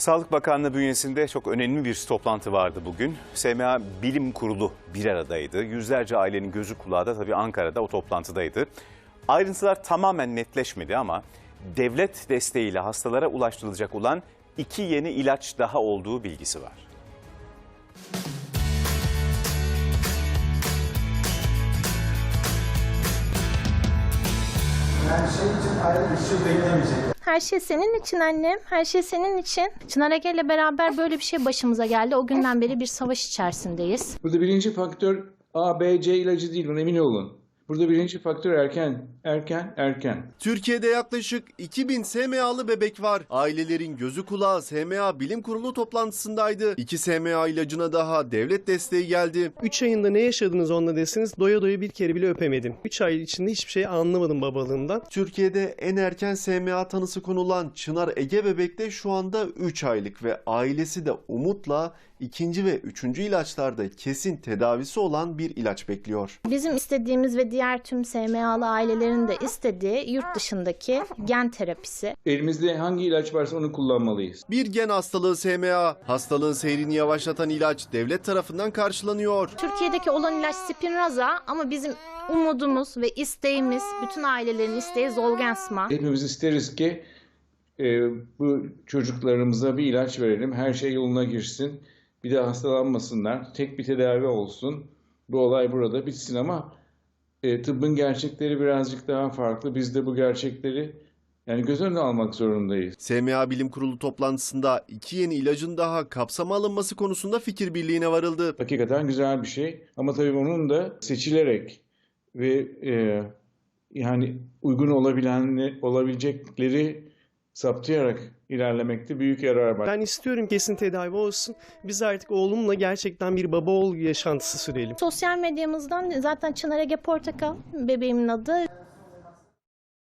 Sağlık Bakanlığı bünyesinde çok önemli bir toplantı vardı bugün. SMA Bilim Kurulu bir aradaydı. Yüzlerce ailenin gözü kulağı da tabii Ankara'da o toplantıdaydı. Ayrıntılar tamamen netleşmedi ama devlet desteğiyle hastalara ulaştırılacak olan iki yeni ilaç daha olduğu bilgisi var. Her şey için ayrı bir şey beklemeyecek. Her şey senin için annem. Her şey senin için. Çınar Ege ile beraber böyle bir şey başımıza geldi. O günden beri bir savaş içerisindeyiz. Burada birinci faktör A, B, C ilacı değil, buna emin olun. Burada birinci faktör erken, erken, erken. Türkiye'de yaklaşık 2000 SMA'lı bebek var. Ailelerin gözü kulağı SMA Bilim Kurulu toplantısındaydı. İki SMA ilacına daha devlet desteği geldi. 3 ayında ne yaşadınız onunla desiniz doya doya bir kere bile öpemedim. 3 ay içinde hiçbir şey anlamadım babalığından. Türkiye'de en erken SMA tanısı konulan Çınar Ege bebek de şu anda 3 aylık ve ailesi de umutla ikinci ve üçüncü ilaçlarda kesin tedavisi olan bir ilaç bekliyor. Bizim istediğimiz ve diğer tüm SMA'lı ailelerin de istediği yurt dışındaki gen terapisi. Elimizde hangi ilaç varsa onu kullanmalıyız. Bir gen hastalığı SMA, hastalığın seyrini yavaşlatan ilaç devlet tarafından karşılanıyor. Türkiye'deki olan ilaç Spinraza ama bizim umudumuz ve isteğimiz, bütün ailelerin isteği Zolgensma. Hepimiz isteriz ki e, bu çocuklarımıza bir ilaç verelim, her şey yoluna girsin, bir daha hastalanmasınlar, tek bir tedavi olsun, bu olay burada bitsin ama e, tıbbın gerçekleri birazcık daha farklı. Biz de bu gerçekleri yani göz önüne almak zorundayız. SMA Bilim Kurulu toplantısında iki yeni ilacın daha kapsama alınması konusunda fikir birliğine varıldı. Hakikaten güzel bir şey ama tabii onun da seçilerek ve e, yani uygun olabilen olabilecekleri saptayarak ilerlemekte büyük yarar var. Ben istiyorum kesin tedavi olsun. Biz artık oğlumla gerçekten bir baba oğul yaşantısı sürelim. Sosyal medyamızdan zaten Çınar Ege Portakal bebeğimin adı